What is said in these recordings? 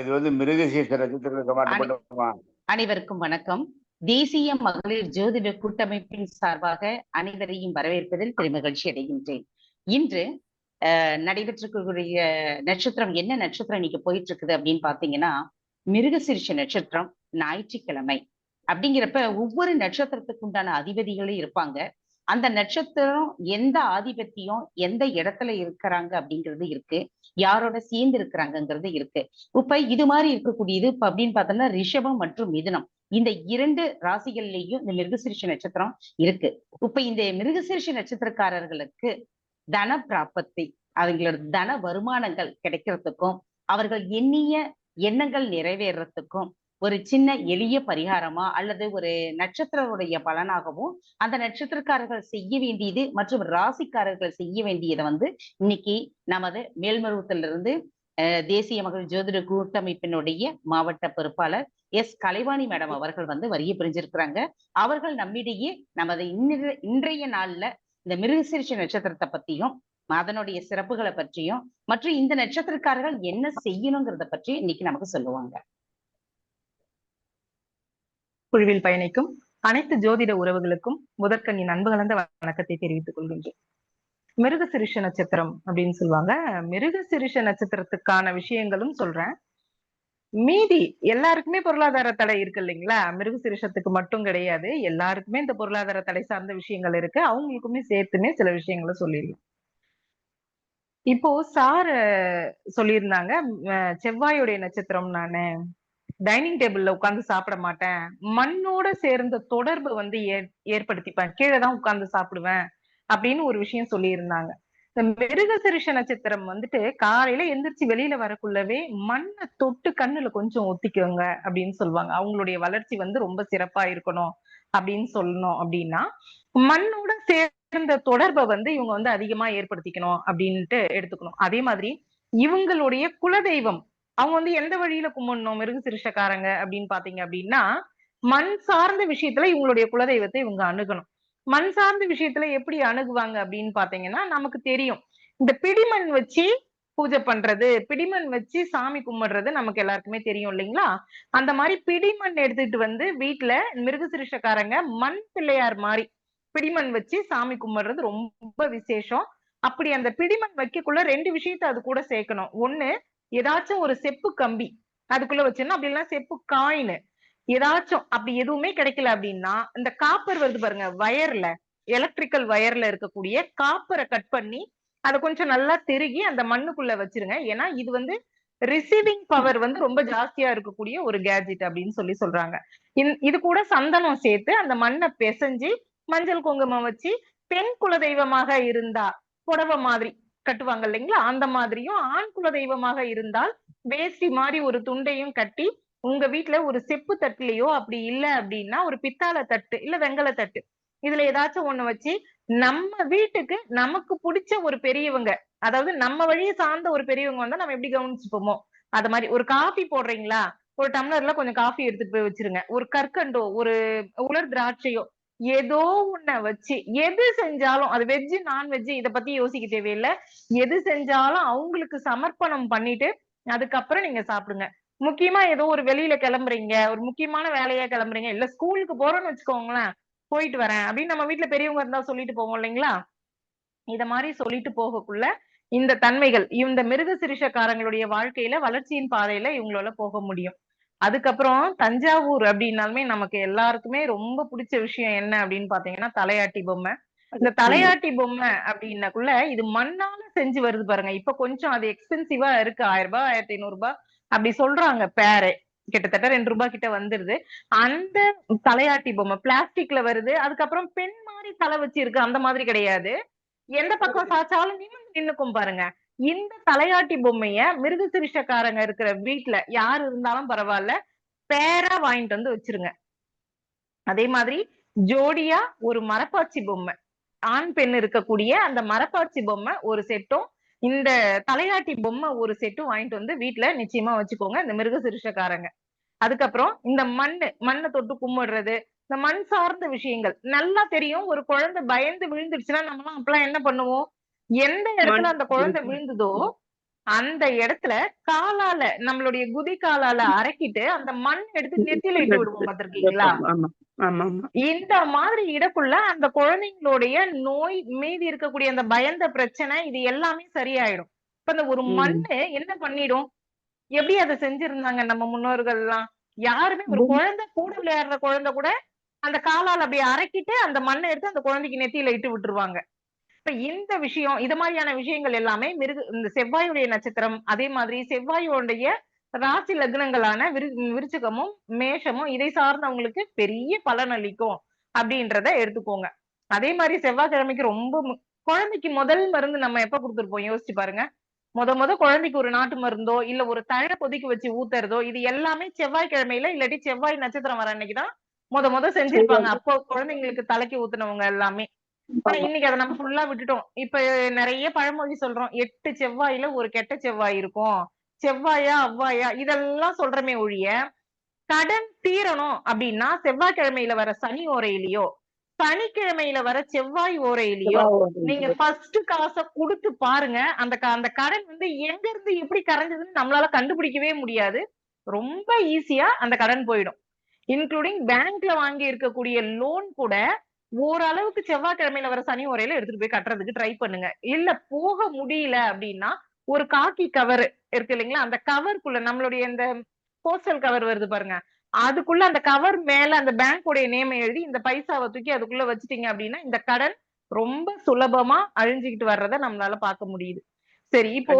இது வந்து மிருகசீர்ஷ நட்சத்திரத்துக்கு அனைவருக்கும் வணக்கம். தேசிய மகளிர் ஜோதிட கூட்டமைப்பின் சார்பாக அனைவரையும் வரவேற்பதில் பெருமகிழ்ச்சி அடைகின்றேன். இன்று நடைபெற்றிருக்கக்கூடிய நட்சத்திரம் என்ன நட்சத்திரம் இன்னைக்கு போயிட்டு இருக்குது அப்படின்னு பாத்தீங்கன்னா மிருகசீர்ஷ நட்சத்திரம் ஞாயிற்றுக்கிழமை. அப்படிங்கிறப்ப ஒவ்வொரு நட்சத்திரத்துக்கு உண்டான அதிபதிகளும் இருப்பாங்க. அந்த நட்சத்திரம் எந்த ஆதிபத்தியம் எந்த இடத்துல இருக்கிறாங்க அப்படிங்கிறது இருக்கு. யாரோட சேர்ந்து இருக்கிறாங்கங்கிறது இருக்கு. இப்ப இது மாதிரி இருக்கக்கூடியது இப்ப அப்படின்னு பார்த்தோம்னா ரிஷபம் மற்றும் மிதுனம். இந்த இரண்டு ராசிகள்லயும் இந்த மிருகசிரிஷ நட்சத்திரம் இருக்கு. இப்ப இந்த மிருகசிரிஷ நட்சத்திரக்காரர்களுக்கு தன பிராபத்தி அவங்களோட தன வருமானங்கள் கிடைக்கிறதுக்கும் அவர்கள் எண்ணிய எண்ணங்கள் நிறைவேறத்துக்கும் ஒரு சின்ன எளிய பரிகாரமா அல்லது ஒரு நட்சத்திரருடைய பலனாகவும் அந்த நட்சத்திரக்காரர்கள் செய்ய வேண்டியது மற்றும் ராசிக்காரர்கள் செய்ய வேண்டியதை வந்து இன்னைக்கு நமது மேல்மருவத்திலிருந்து தேசிய மகளிர் ஜோதிட கூட்டமைப்பினுடைய மாவட்ட பொறுப்பாளர் எஸ். கலைவாணி மேடம் அவர்கள் வந்து வரிய பிரிஞ்சிருக்கிறாங்க. அவர்கள் நம்மிடையே நமது இன்றைய இன்றைய நாள்ல இந்த மிருகசீரிஷ நட்சத்திரத்தை பத்தியும் அதனுடைய சிறப்புகளை பற்றியும் மற்றும் இந்த நட்சத்திரக்காரர்கள் என்ன செய்யணுங்கிறத பற்றி இன்னைக்கு நமக்கு சொல்லுவாங்க. குழுவில் பயணிக்கும் அனைத்து ஜோதிட உறவுகளுக்கும் முதற்கண்ணின் அன்பு கலந்த வணக்கத்தை தெரிவித்துக் கொள்கின்றேன். மிருகசிருஷ நட்சத்திரம் அப்படின்னு சொல்லுவாங்க. மிருகசிருஷ நட்சத்திரத்துக்கான விஷயங்களும் சொல்றேன். மீதி எல்லாருக்குமே பொருளாதார தடை இருக்கு இல்லைங்களா? மிருகசிரிஷத்துக்கு மட்டும் கிடையாது. எல்லாருக்குமே இந்த பொருளாதார தடை சார்ந்த விஷயங்கள் இருக்கு. அவங்களுக்குமே சேர்த்துமே சில விஷயங்களை சொல்லிடலாம். இப்போ சார் சொல்லியிருந்தாங்க. செவ்வாயுடைய நட்சத்திரம் நானு. டைனிங் டேபிள்ல உட்கார்ந்து சாப்பிட மாட்டேன். மண்ணோட சேர்ந்த தொடர்பு வந்து ஏற்படுத்திப்பேன். கீழே தான் உட்கார்ந்து சாப்பிடுவேன் அப்படின்னு ஒரு விஷயம் சொல்லியிருந்தாங்க. இந்த மிருகசிரிஷ நட்சத்திரம் வந்துட்டு காலையில எந்திரிச்சு வெளியில வரக்குள்ளவே மண்ணை தொட்டு கண்ணுல கொஞ்சம் ஒத்திக்கோங்க அப்படின்னு சொல்லுவாங்க. அவங்களுடைய வளர்ச்சி வந்து ரொம்ப சிறப்பா இருக்கணும் அப்படின்னு சொல்லணும் அப்படின்னா மண்ணோட சேர்ந்த தொடர்பை வந்து இவங்க வந்து அதிகமா ஏற்படுத்திக்கணும் அப்படின்ட்டு எடுத்துக்கணும். அதே மாதிரி இவங்களுடைய குலதெய்வம் அவங்க வந்து எந்த வழியில கும்பிடணும்? மிருகசிரிஷக்காரங்க அப்படின்னு பாத்தீங்க அப்படின்னா மண் சார்ந்த விஷயத்துல இவங்களுடைய குலதெய்வத்தை இவங்க அணுகணும். மண் சார்ந்த விஷயத்துல எப்படி அணுகுவாங்க அப்படின்னு பாத்தீங்கன்னா நமக்கு தெரியும். இந்த பிடிமண் வச்சு பூஜை பண்றது பிடிமண் வச்சு சாமி கும்பிடுறது நமக்கு எல்லாருக்குமே தெரியும் இல்லைங்களா? அந்த மாதிரி பிடிமண் எடுத்துட்டு வந்து வீட்டுல மிருகசிரிஷக்காரங்க மண் பிள்ளையார் மாதிரி பிடிமண் வச்சு சாமி கும்பிடுறது ரொம்ப விசேஷம். அப்படி அந்த பிடிமண் வைக்கக்குள்ள ரெண்டு விஷயத்த அது கூட சேர்க்கணும். ஒண்ணு ஏதாச்சும் ஒரு செப்பு கம்பி அதுக்குள்ள வச்சிருந்தா அப்படி இல்லைன்னா செப்பு காயின் ஏதாச்சும் அப்படி எதுவுமே கிடைக்கல அப்படின்னா இந்த காப்பர் வருது பாருங்க வயர்ல எலக்ட்ரிக்கல் வயர்ல இருக்கக்கூடிய காப்பரை கட் பண்ணி அதை கொஞ்சம் நல்லா திருகி அந்த மண்ணுக்குள்ள வச்சிருங்க. ஏன்னா இது வந்து ரிசீவிங் பவர் வந்து ரொம்ப ஜாஸ்தியா இருக்கக்கூடிய ஒரு கேஜெட் அப்படின்னு சொல்லி சொல்றாங்க. இந்- இது கூட சந்தனம் சேர்த்து அந்த மண்ணை பிசைஞ்சு மஞ்சள் குங்குமம் வச்சு பெண் குல தெய்வமாக இருந்தா புடவை மாதிரி கட்டுவாங்க இல்லைங்களா? அந்த மாதிரியும் ஆண் குல தெய்வமாக இருந்தால் வேஷ்டி மாதிரி ஒரு துண்டையும் கட்டி உங்க வீட்டுல ஒரு செப்பு தட்டுலயோ அப்படி இல்ல அப்படின்னா ஒரு பித்தாளை தட்டு இல்ல வெங்கல தட்டு. இதுல ஏதாச்சும் ஒண்ணு வச்சு நம்ம வீட்டுக்கு நமக்கு பிடிச்ச ஒரு பெரியவங்க அதாவது நம்ம வழியை சார்ந்த ஒரு பெரியவங்க வந்தா நம்ம எப்படி கவனிச்சுப்போமோ? அது மாதிரி ஒரு காஃபி போடுறீங்களா? ஒரு டம்ளர்ல கொஞ்சம் காஃபி எடுத்துட்டு போய் வச்சிருங்க. ஒரு கற்கண்டோ ஒரு உலர் திராட்சையோ ஏதோ ஒண்ண வச்சு எது செஞ்சாலும் அது வெஜ் நான்வெஜ் இத பத்தி யோசிக்க தேவையில்லை. எது செஞ்சாலும் அவங்களுக்கு சமர்ப்பணம் பண்ணிட்டு அதுக்கப்புறம் நீங்க சாப்பிடுங்க. முக்கியமா ஏதோ ஒரு வெளியில கிளம்புறீங்க ஒரு முக்கியமான வேலையா கிளம்புறீங்க இல்ல ஸ்கூலுக்கு போறோம்னு வச்சுக்கோங்களேன் போயிட்டு வரேன். அப்படின்னு நம்ம வீட்டுல பெரியவங்க இருந்தா சொல்லிட்டு போவோம் இல்லைங்களா? இத மாதிரி சொல்லிட்டு போகக்குள்ள இந்த தன்மைகள் இந்த மிருகசிரிஷக்காரங்களுடைய வாழ்க்கையில வளர்ச்சியின் பாதையில இவங்களால போக முடியும். அதுக்கப்புறம் தஞ்சாவூர் அப்படின்னாலுமே நமக்கு எல்லாருக்குமே ரொம்ப பிடிச்ச விஷயம் என்ன அப்படின்னு பாத்தீங்கன்னா தலையாட்டி பொம்மை. இந்த தலையாட்டி பொம்மை அப்படின்னக்குள்ள இது மண்ணால செஞ்சு வருது பாருங்க. இப்ப கொஞ்சம் அது எக்ஸ்பென்சிவா இருக்கு. ஆயிரம் ரூபாய் ஆயிரத்தி ஐநூறு ரூபாய் அப்படி சொல்றாங்க பேரே கிட்டத்தட்ட ரெண்டு ரூபாய் கிட்ட வந்துருது. அந்த தலையாட்டி பொம்மை பிளாஸ்டிக்ல வருது. அதுக்கப்புறம் பெண் மாதிரி தலை வச்சு இருக்கு அந்த மாதிரி கிடையாது. எந்த பக்கம் சாச்சாலும் நிமிர்ந்து நின்னுக்கும் பாருங்க. இந்த தலையாட்டி பொம்மைய மிருகசிரிஷக்காரங்க இருக்கிற வீட்டுல யார் இருந்தாலும் பரவாயில்ல பேரா வாங்கிட்டு வந்து வச்சிருங்க. அதே மாதிரி ஜோடியா ஒரு மரப்பாச்சி பொம்மை ஆண் பெண் இருக்கக்கூடிய அந்த மரப்பாச்சி பொம்மை ஒரு செட்டும் இந்த தலையாட்டி பொம்மை ஒரு செட்டும் வாங்கிட்டு வந்து வீட்டுல நிச்சயமா வச்சுக்கோங்க இந்த மிருகசிரிஷக்காரங்க அதுக்கப்புறம் இந்த மண்ணு மண்ணை தொட்டு கும்பிடுறது இந்த மண் சார்ந்த விஷயங்கள் நல்லா தெரியும் ஒரு குழந்தை பயந்து விழுந்துருச்சுன்னா நம்மலாம் அப்பெல்லாம் என்ன பண்ணுவோம்? எந்த இடத்துல அந்த குழந்தை விழுந்ததோ அந்த இடத்துல காலால நம்மளுடைய குதி காலால அரைக்கிட்டு அந்த மண் எடுத்து நெத்தியில இட்டு விடுவோம் ஆமா இந்த மாதிரி இடக்குள்ள அந்த குழந்தைங்களுடைய நோய் மீதி இருக்கக்கூடிய அந்த பயந்த பிரச்சனை இது எல்லாமே சரியாயிடும். இப்ப இந்த ஒரு. மண்ணு என்ன பண்ணிடும்? எப்படி அதை செஞ்சிருந்தாங்க நம்ம முன்னோர்கள் எல்லாம் யாருமே ஒரு. குழந்தை கூட விளையாடுற குழந்தை கூட அந்த காலால அப்படியே அரைக்கிட்டு அந்த மண்ணை எடுத்து அந்த குழந்தைக்கு நெத்தியில இட்டு விட்டுருவாங்க. இப்ப இந்த விஷயம் இது மாதிரியான விஷயங்கள் எல்லாமே மிருக இந்த செவ்வாயுடைய நட்சத்திரம் அதே மாதிரி செவ்வாயோடைய ராசி லக்னங்களான விரு விருச்சிகமும் மேஷமும் இதை சார்ந்தவங்களுக்கு பெரிய பலன் அளிக்கும் அப்படின்றத எடுத்துக்கோங்க. அதே மாதிரி செவ்வாய்க்கிழமைக்கு ரொம்ப குழந்தைக்கு முதல் மருந்து நம்ம எப்ப கொடுத்துருப்போம் யோசிச்சு பாருங்க. முத முத குழந்தைக்கு ஒரு நாட்டு மருந்தோ இல்ல ஒரு தழை கொதிக்க வச்சு ஊத்துறதோ இது எல்லாமே செவ்வாய்க்கிழமையில இல்லாட்டி செவ்வாய் நட்சத்திரம் வர அன்னைக்குதான் முத முத செஞ்சிருப்பாங்க. அப்போ குழந்தைங்களுக்கு தலைக்கு ஊத்துனவங்க எல்லாமே. ஆனா இன்னைக்கு அதை நம்ம ஃபுல்லா விட்டுட்டோம். இப்ப நிறைய பழமொழி சொல்றோம். எட்டு செவ்வாயில ஒரு கெட்ட செவ்வாய் இருக்கும். செவ்வாயா அவ்வாயா? இதெல்லாம் சொல்றமே ஒழிய கடன் தீரணும் அப்படின்னா செவ்வாய்க்கிழமையில வர சனி ஓரையிலயோ சனிக்கிழமையில வர செவ்வாய் ஓரையிலயோ நீங்க ஃபர்ஸ்ட் காசை கொடுத்து பாருங்க. அந்த அந்த கடன் வந்து எங்க இருந்து எப்படி கரைஞ்சதுன்னு நம்மளால கண்டுபிடிக்கவே முடியாது. ரொம்ப ஈஸியா அந்த கடன் போயிடும். இன்க்ளூடிங் பேங்க்ல வாங்கி இருக்கக்கூடிய லோன் கூட ஓரளவுக்கு செவ்வாய்க்கிழமையில வர சனி உரையில எடுத்துட்டு போய் கட்டுறதுக்கு ட்ரை பண்ணுங்க. இல்ல போக முடியல அப்படின்னா ஒரு காக்கி கவர் இருக்கு இல்லைங்களா? அந்த கவருக்குள்ள நம்மளுடைய இந்த போஸ்டல் கவர் வருது பாருங்க. அதுக்குள்ள அந்த கவர் மேல அந்த பேங்கோடைய நேம் எழுதி இந்த பைசாவை தூக்கி அதுக்குள்ள வச்சுட்டீங்க அப்படின்னா இந்த கடன் ரொம்ப சுலபமா அழிஞ்சுக்கிட்டு வர்றத நம்மளால பார்க்க முடியுது. சரி இப்போ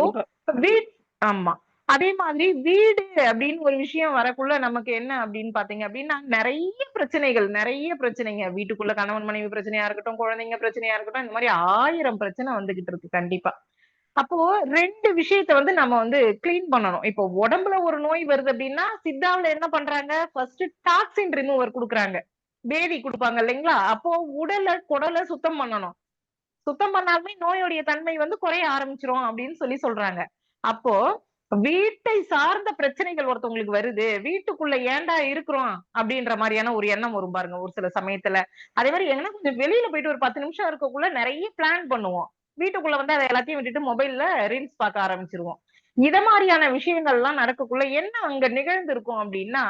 வீட் ஆமா. அதே மாதிரி வீடு அப்படின்னு ஒரு விஷயம் வரக்குள்ள நமக்கு என்ன அப்படின்னு பாத்தீங்க அப்படின்னா நிறைய பிரச்சனைகள் நிறைய பிரச்சனைங்க. வீட்டுக்குள்ள கணவன் மனைவி பிரச்சனையா இருக்கட்டும் குழந்தைங்க பிரச்சனையா இருக்கட்டும் இந்த மாதிரி ஆயிரம் பிரச்சனை வந்துகிட்டு இருக்கு கண்டிப்பா. அப்போ ரெண்டு விஷயத்த வந்து நம்ம வந்து கிளீன் பண்ணணும். இப்போ உடம்புல ஒரு நோய் வருது அப்படின்னா சித்தாவுல என்ன பண்றாங்க? ஃபர்ஸ்ட் டாக்ஸின் ரிமூவர் கொடுக்குறாங்க. பேதி கொடுப்பாங்க இல்லைங்களா? அப்போ உடலை குடலை சுத்தம் பண்ணணும். சுத்தம் பண்ணாலுமே நோயுடைய தன்மை வந்து குறைய ஆரம்பிச்சிரும் அப்படின்னு சொல்லி சொல்றாங்க. அப்போ வீட்டை சார்ந்த பிரச்சனைகள் ஒருத்தவங்களுக்கு வருது. வீட்டுக்குள்ள ஏன்டா இருக்கிறோம்? அப்படின்ற மாதிரியான ஒரு எண்ணம் வரும் பாருங்க ஒரு சில சமயத்துல. அதே மாதிரி எங்கன்னா கொஞ்சம் வெளியில போயிட்டு ஒரு பத்து நிமிஷம் இருக்கக்குள்ள நிறைய பிளான் பண்ணுவோம். வீட்டுக்குள்ள வந்து அதை எல்லாத்தையும் விட்டுட்டு மொபைல்ல ரீல்ஸ் பார்க்க ஆரம்பிச்சிருவோம். இத மாதிரியான விஷயங்கள் எல்லாம் நடக்கக்குள்ள என்ன அங்க நிகழ்ந்திருக்கும் அப்படின்னா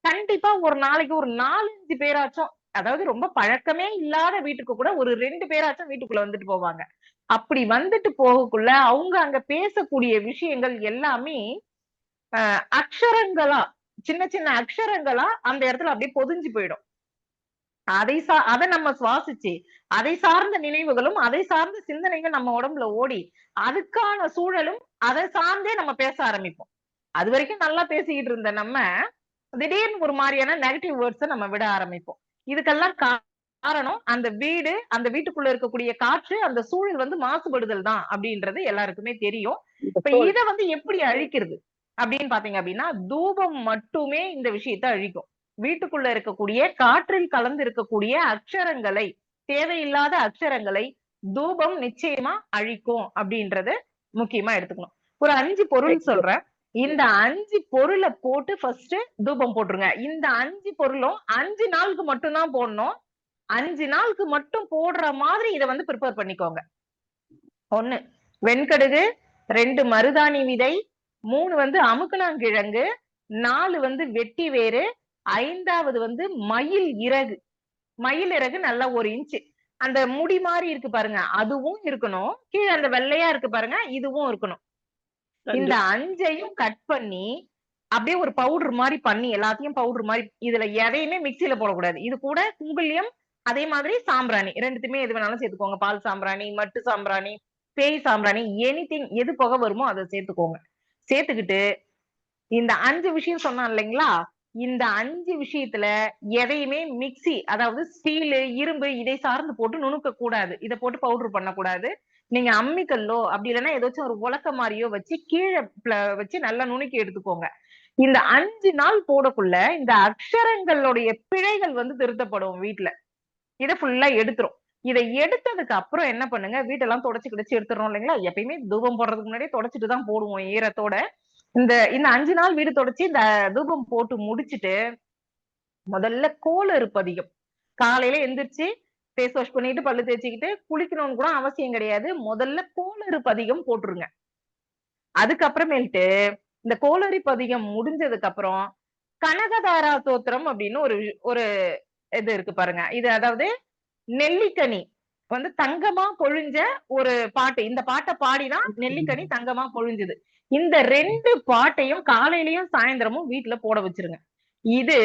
கண்டிப்பா ஒரு நாளைக்கு ஒரு நாலஞ்சு பேராச்சும் அதாவது ரொம்ப பழக்கமே இல்லாத வீட்டுக்கு கூட ஒரு ரெண்டு பேராச்சும் வீட்டுக்குள்ள வந்துட்டு போவாங்க. அப்படி வந்துட்டு போகக்குள்ள அவங்க அங்க பேசக்கூடிய விஷயங்கள் எல்லாமே அஹ், அக்ஷரங்களா சின்ன சின்ன அக்ஷரங்களா அந்த இடத்துல அப்படியே பொதிஞ்சு போயிடும். அதை சா அதை நம்ம சுவாசிச்சு அதை சார்ந்த நினைவுகளும் அதை சார்ந்த சிந்தனைகள் நம்ம உடம்புல ஓடி அதுக்கான சூழலும் அதை சார்ந்தே நம்ம பேச ஆரம்பிப்போம். அது வரைக்கும் நல்லா பேசிக்கிட்டு இருந்த நம்ம திடீர்னு ஒரு மாதிரியான நெகட்டிவ் வேர்ட்ஸை நம்ம விட ஆரம்பிப்போம். இதுக்கெல்லாம் காரணம் அந்த வீடு அந்த வீட்டுக்குள்ள இருக்கக்கூடிய காற்று அந்த சூழல் வந்து மாசுபடுதல் தான் அப்படின்றது எல்லாருக்குமே தெரியும். இப்ப இத வந்து எப்படி அழிக்கிறது அப்படின்னு பாத்தீங்க அப்படின்னா தூபம் மட்டுமே இந்த விஷயத்தை அழிக்கும். வீட்டுக்குள்ள இருக்கக்கூடிய காற்றில் கலந்து இருக்கக்கூடிய அக்ஷரங்களை தேவையில்லாத அக்ஷரங்களை தூபம் நிச்சயமா அழிக்கும் அப்படின்றத முக்கியமா எடுத்துக்கணும். ஒரு அஞ்சு பொருள் சொல்றேன். இந்த அஞ்சு பொருளை போட்டு ஃபர்ஸ்ட் தூபம் போட்டுருங்க. இந்த அஞ்சு பொருளும் அஞ்சு நாளுக்கு மட்டும்தான் போடணும். அஞ்சு நாளுக்கு மட்டும் போடுற மாதிரி இதை வந்து ப்ரிப்பேர் பண்ணிக்கோங்க. ஒண்ணு வெண்கடுகு ரெண்டு மருதாணி விதை மூணு வந்து அமுக்கணாங்கிழங்கு நாலு வந்து வெட்டி வேறு ஐந்தாவது வந்து மயில் இறகு. மயில் இறகு நல்லா ஒரு இன்ச்சு அந்த முடி மாதிரி இருக்கு பாருங்க அதுவும் இருக்கணும். கீழே அந்த வெள்ளையா இருக்கு பாருங்க இதுவும் இருக்கணும். இந்த அஞ்சையும் கட் பண்ணி அப்படியே ஒரு பவுடர் மாதிரி பண்ணி எல்லாத்தையும் பவுடர் மாதிரி இதுல எதையுமே மிக்சியில போடக்கூடாது. இது கூட குங்குலியம் அதே மாதிரி சாம்பிராணி. ரெண்டுத்துமே எது வேணாலும் சேர்த்துக்கோங்க. பால் சாம்பிராணி மட்டு சாம்பிராணி பேய் சாம்பிராணி எனிதிங் எது புகை வருமோ அதை சேர்த்துக்கோங்க. சேர்த்துக்கிட்டு இந்த அஞ்சு விஷயம் சொன்னான் இல்லைங்களா? இந்த அஞ்சு விஷயத்துல எதையுமே மிக்ஸி அதாவது ஸ்டீலு இரும்பு இதை சார்ந்து போட்டு நுணுக்க கூடாது இதை போட்டு பவுடர் பண்ணக்கூடாது. நீங்க அம்மிக்கல்லோ அப்படி இல்லைன்னா ஏதாச்சும் ஒரு உலக்க மாதிரியோ வச்சு கீழே வச்சு நல்லா நுணுக்கி எடுத்துக்கோங்க. இந்த அஞ்சு நாள் போடக்குள்ள இந்த அக்ஷரங்களுடைய பிழைகள் வந்து திருத்தப்படும் வீட்டுல இதை ஃபுல்லா எடுத்துரும். இதை எடுத்ததுக்கு அப்புறம் என்ன பண்ணுங்க? வீட்டெல்லாம் தொடச்சு கிடைச்சு எடுத்துறோம் இல்லைங்களா? எப்பயுமே தூபம் போடுறதுக்கு முன்னாடியே தொடச்சிட்டு தான் போடுவோம் ஈரத்தோட. இந்த இந்த அஞ்சு நாள் வீடு தொடச்சு இந்த தூபம் போட்டு முடிச்சிட்டு முதல்ல கோளறு அதிகம் காலையில எந்திரிச்சு ஃபேஸ் வாஷ் பண்ணிட்டு பல்லு தேய்ச்சிக்கிட்டு குளிக்கணும்னு கூட அவசியம் கிடையாது. முதல்ல கோளறு பதிகம் போட்டுருங்க. அதுக்கப்புறமேல்ட்டு இந்த கோளறி பதிகம் முடிஞ்சதுக்கு அப்புறம் கனகதாரா தோத்திரம் அப்படின்னு ஒரு ஒரு இது இருக்கு பாருங்க. இது அதாவது நெல்லிக்கனி வந்து தங்கமா பொழிஞ்ச ஒரு பாட்டு. இந்த பாட்டை பாடிதான் நெல்லிக்கனி தங்கமா பொழிஞ்சது. இந்த ரெண்டு பாட்டையும் காலையிலயும் சாயந்தரமும் வீட்டுல போட வச்சிருங்க. இது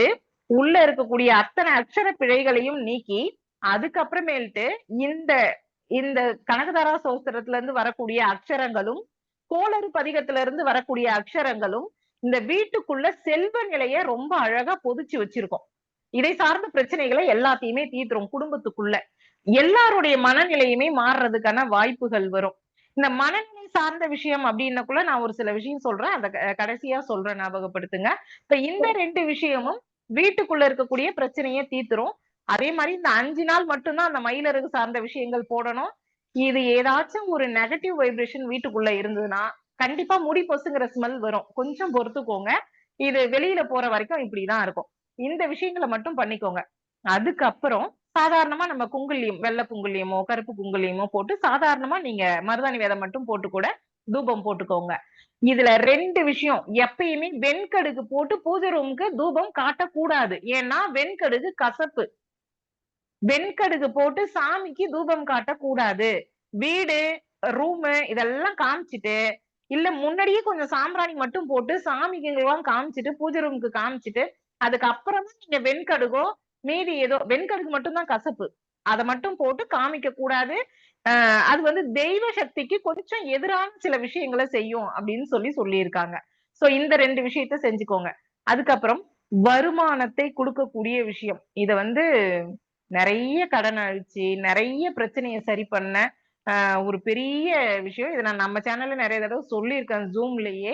உள்ள இருக்கக்கூடிய அத்தனை அக்ஷர பிழைகளையும் நீக்கி அதுக்கப்புறமேல்ட்டு இந்த இந்த கனகதாரா சோஸ்திரத்துல இருந்து வரக்கூடிய அக்ஷரங்களும் கோளறு பதிகத்துல இருந்து வரக்கூடிய அக்ஷரங்களும் இந்த வீட்டுக்குள்ள செல்வ நிலைய ரொம்ப அழகா பொதிச்சு வச்சிருக்கோம். இதை சார்ந்த பிரச்சனைகளை எல்லாத்தையுமே தீர்த்துரும் குடும்பத்துக்குள்ள. எல்லாருடைய மனநிலையுமே மாறுறதுக்கான வாய்ப்புகள் வரும். இந்த மனநிலை சார்ந்த விஷயம் அப்படின்னக்குள்ள நான் ஒரு சில விஷயம் சொல்றேன். அந்த கடைசியா சொல்றேன் ஞாபகப்படுத்துங்க. இப்ப இந்த ரெண்டு விஷயமும் வீட்டுக்குள்ள இருக்கக்கூடிய பிரச்சனையை தீர்த்துரும். அதே மாதிரி இந்த அஞ்சு நாள் மட்டும்தான் அந்த மயிலருகு சார்ந்த விஷயங்கள் போடணும். இது ஏதாச்சும் ஒரு நெகட்டிவ் வைப்ரேஷன் வீட்டுக்குள்ள இருந்ததுன்னா கண்டிப்பா முடி பொசுங்கிற ஸ்மெல் வரும். கொஞ்சம் பொறுத்துக்கோங்க. இது வெளியில போற வரைக்கும் இப்படிதான் இருக்கும். இந்த விஷயங்களை மட்டும் பண்ணிக்கோங்க. அதுக்கப்புறம் சாதாரணமா நம்ம குங்குலியம் வெள்ளை குங்குலியமோ கருப்பு குங்குலியமோ போட்டு சாதாரணமா நீங்க மருதாணி வேதம் மட்டும் போட்டு கூட தூபம் போட்டுக்கோங்க. இதுல ரெண்டு விஷயம். எப்பயுமே வெண்கடுகு போட்டு பூஜை ரூமுக்கு தூபம் காட்டக்கூடாது. ஏன்னா வெண்கடுகு கசப்பு. வெண்கடுகு போட்டு சாமிக்கு தூபம் காட்டக்கூடாது வீடு ரூமு இதெல்லாம் காமிச்சிட்டு இல்ல முன்னாடியே கொஞ்சம் சாம்பிராணி மட்டும் போட்டு சாமிக்கு எல்லாம் காமிச்சிட்டு பூஜை ரூமுக்கு காமிச்சிட்டு அதுக்கப்புறமா நீங்க வெண்கடுகோ மீதி ஏதோ வெண்கடுகு மட்டும்தான் கசப்பு. அதை மட்டும் போட்டு காமிக்க கூடாது. ஆஹ் அது வந்து தெய்வ சக்திக்கு கொஞ்சம் எதிரான சில விஷயங்களை செய்யும் அப்படின்னு சொல்லி சொல்லியிருக்காங்க. சோ இந்த ரெண்டு விஷயத்த செஞ்சுக்கோங்க. அதுக்கப்புறம் வருமானத்தை கொடுக்கக்கூடிய விஷயம். இத வந்து நிறைய கடன் அழிச்சு நிறைய பிரச்சனையை சரி பண்ண ஆஹ் ஒரு பெரிய விஷயம். இதை நான் நம்ம சேனல்ல நிறைய தடவை சொல்லியிருக்கேன் ஜூம்லயே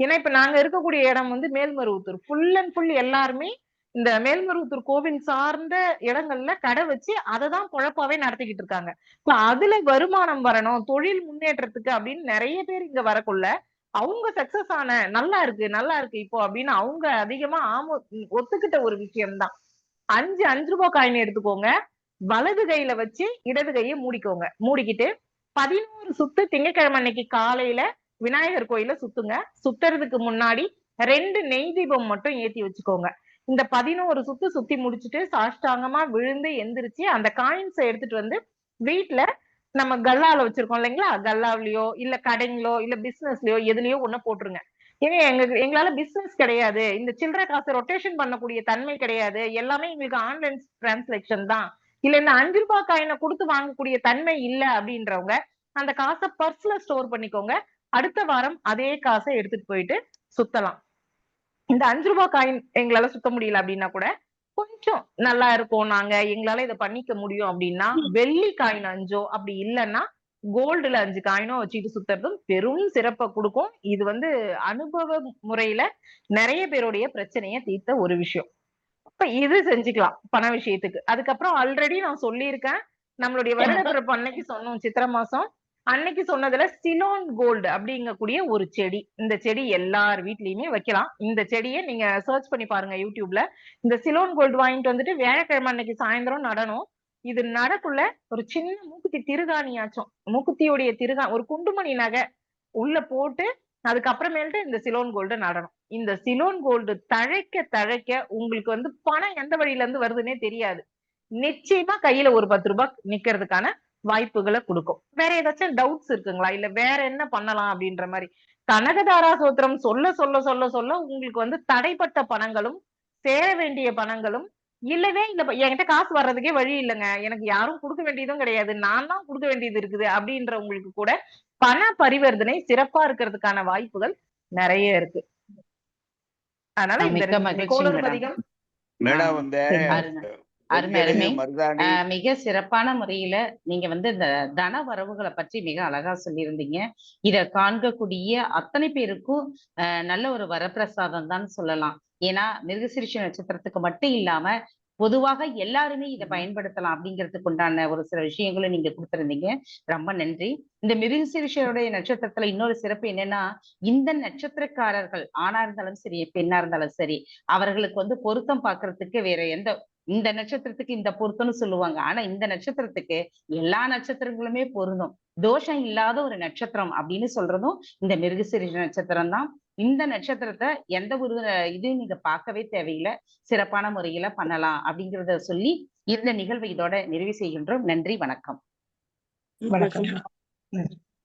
ஏன்னா இப்ப நாங்க இருக்கக்கூடிய இடம் வந்து மேல்மருவத்தூர். ஃபுல் அண்ட் ஃபுல் எல்லாருமே இந்த மேல்மருவத்தூர் கோவில் சார்ந்த இடங்கள்ல கடை வச்சு அதை தான் பொழப்பாவே நடத்திக்கிட்டு இருக்காங்க. இப்ப அதுல வருமானம் வரணும் தொழில் முன்னேற்றத்துக்கு அப்படின்னு நிறைய பேர் இங்க வரக்குள்ள அவங்க சக்சஸ் ஆன நல்லா இருக்கு நல்லா இருக்கு இப்போ அப்படின்னு அவங்க அதிகமா ஆமோ ஒத்துக்கிட்ட ஒரு விஷயம்தான். அஞ்சு அஞ்சு ரூபாய் காயின் எடுத்துக்கோங்க. வலது கையில வச்சு இடது கையை மூடிக்கோங்க. மூடிக்கிட்டு பதினோரு சுத்து திங்கட்கிழமை அன்னைக்கு காலையில விநாயகர் கோயில சுத்துங்க. சுத்துறதுக்கு முன்னாடி ரெண்டு நெய் தீபம் மட்டும் ஏத்தி வச்சுக்கோங்க. இந்த பதினோரு சுத்து சுத்தி முடிச்சுட்டு சாஷ்டாங்கமா விழுந்து எந்திரிச்சு அந்த காயின்ஸை எடுத்துட்டு வந்து வீட்டுல நம்ம கல்லால வச்சிருக்கோம் இல்லைங்களா? கல்லாவிலயோ இல்ல கடைங்களோ இல்ல பிசினஸ்லயோ எதுலயோ ஒண்ணு போட்டுருங்க. ஏங்க எங்க எங்களால பிசினஸ் கிடையாது. இந்த சில்லறை காசு ரொட்டேஷன் பண்ணக்கூடிய தன்மை கிடையாது. எல்லாமே எங்களுக்கு ஆன்லைன் டிரான்சாக்ஷன் தான். இல்ல இந்த அஞ்சு ரூபாய் காயினை கொடுத்து வாங்கக்கூடிய தன்மை இல்ல அப்படின்றவங்க அந்த காசை பர்ஸ்ல ஸ்டோர் பண்ணிக்கோங்க. அடுத்த வாரம் அதே காசை எடுத்துட்டு போயிட்டு சுத்தலாம். இந்த அஞ்சு ரூபாய் காயின் எங்களால சுத்த முடியல அப்படின்னா கூட கொஞ்சம் நல்லா இருக்கும். நாங்க எங்களால இதை பண்ணிக்க முடியும் அப்படின்னா வெள்ளி காயின் அஞ்சோ அப்படி இல்லைன்னா கோல்டுல அஞ்சு காயினோ வச்சுட்டு சுத்துறதும் பெரும் சிறப்பை கொடுக்கும். இது வந்து அனுபவ முறையில நிறைய பேருடைய பிரச்சனையை தீர்த்த ஒரு விஷயம். இப்ப இது செஞ்சுக்கலாம் பண விஷயத்துக்கு. அதுக்கப்புறம் ஆல்ரெடி நான் சொல்லியிருக்கேன். நம்மளுடைய வருடப்பிறப்பு அன்னைக்கு சொன்னோம் சித்திரை மாசம். அன்னைக்கு சொன்னதுல சிலோன் கோல்டு அப்படிங்கக்கூடிய ஒரு செடி. இந்த செடி எல்லார் வீட்லயுமே வைக்கலாம். இந்த செடியை நீங்க சர்ச் பண்ணி பாருங்க யூடியூப்ல இந்த சிலோன் கோல்டு வாங்கிட்டு வந்துட்டு வியாழக்கிழமை அன்னைக்கு சாயந்தரம் நடணும். இது நடக்குள்ள ஒரு சின்ன மூக்குத்தி திருகாணியாச்சும். மூக்குத்தியுடைய திருகா ஒரு குண்டுமணி நகை உள்ள போட்டு அதுக்கப்புறமேல்ட்டு இந்த சிலோன் கோல்டு நடணும். இந்த சிலோன் கோல்டு தழைக்க தழைக்க உங்களுக்கு வந்து பணம் எந்த வழியில இருந்து வருதுன்னே தெரியாது. நிச்சயமா கையில ஒரு பத்து ரூபாய் நிக்கிறதுக்கான வாய்ப்புகளை கொடுக்கும். வேற ஏதாச்சும் டவுட்ஸ் இருக்குங்களா? இல்ல வேற என்ன பண்ணலாம் அப்படின்ற மாதிரி? கனகதாரா சோத்திரம் சொல்ல சொல்ல சொல்ல சொல்ல உங்களுக்கு வந்து தடைப்பட்ட பணங்களும் சேர வேண்டிய பணங்களும் இல்லவே இல்ல. என்கிட்ட காசு வர்றதுக்கே வழி இல்லைங்க. எனக்கு யாரும் கொடுக்க வேண்டியதும் கிடையாது. நான் தான் கொடுக்க வேண்டியது இருக்குது அப்படின்ற உங்களுக்கு கூட பண பரிவர்த்தனை சிறப்பா இருக்கிறதுக்கான வாய்ப்புகள் நிறைய இருக்கு. அதனால இந்த மேடம். ஆஹ் மிக சிறப்பான முறையில நீங்க வந்து இந்த தன வரவுகளை பற்றி மிக அழகா சொல்லியிருந்தீங்க. இத காண்கக்கூடிய அத்தனை பேருக்கும் ஆஹ் நல்ல ஒரு வரப்பிரசாதம் தான் சொல்லலாம். ஏன்னா மிருகசிரிஷ நட்சத்திரத்துக்கு மட்டும் இல்லாம பொதுவாக எல்லாருமே இதை பயன்படுத்தலாம் அப்படிங்கிறதுக்கு உண்டான ஒரு சில விஷயங்களும் நீங்க கொடுத்திருந்தீங்க. ரொம்ப நன்றி. இந்த மிருகசிரிஷருடைய நட்சத்திரத்துல இன்னொரு சிறப்பு என்னன்னா இந்த நட்சத்திரக்காரர்கள் ஆணா இருந்தாலும் சரி பெண்ணா இருந்தாலும் சரி அவர்களுக்கு வந்து பொருத்தம் பார்க்கிறதுக்கு வேற எந்த இந்த நட்சத்திரத்துக்கு இந்த பொருத்தம்னு சொல்லுவாங்க. ஆனா இந்த நட்சத்திரத்துக்கு எல்லா நட்சத்திரங்களுமே பொருந்தும். தோஷம் இல்லாத ஒரு நட்சத்திரம் அப்படின்னு சொல்றதும் இந்த மிருகசிரிஷ நட்சத்திரம் தான் இந்த நட்சத்திரத்தை எந்த ஒரு இதையும் நீங்க பார்க்கவே தேவையில்லை. சிறப்பான முறையில பண்ணலாம் அப்படிங்கறத சொல்லி இந்த நிகழ்வை இதோட நிறைவு செய்கின்றோம். நன்றி வணக்கம். வணக்கம். நன்றி.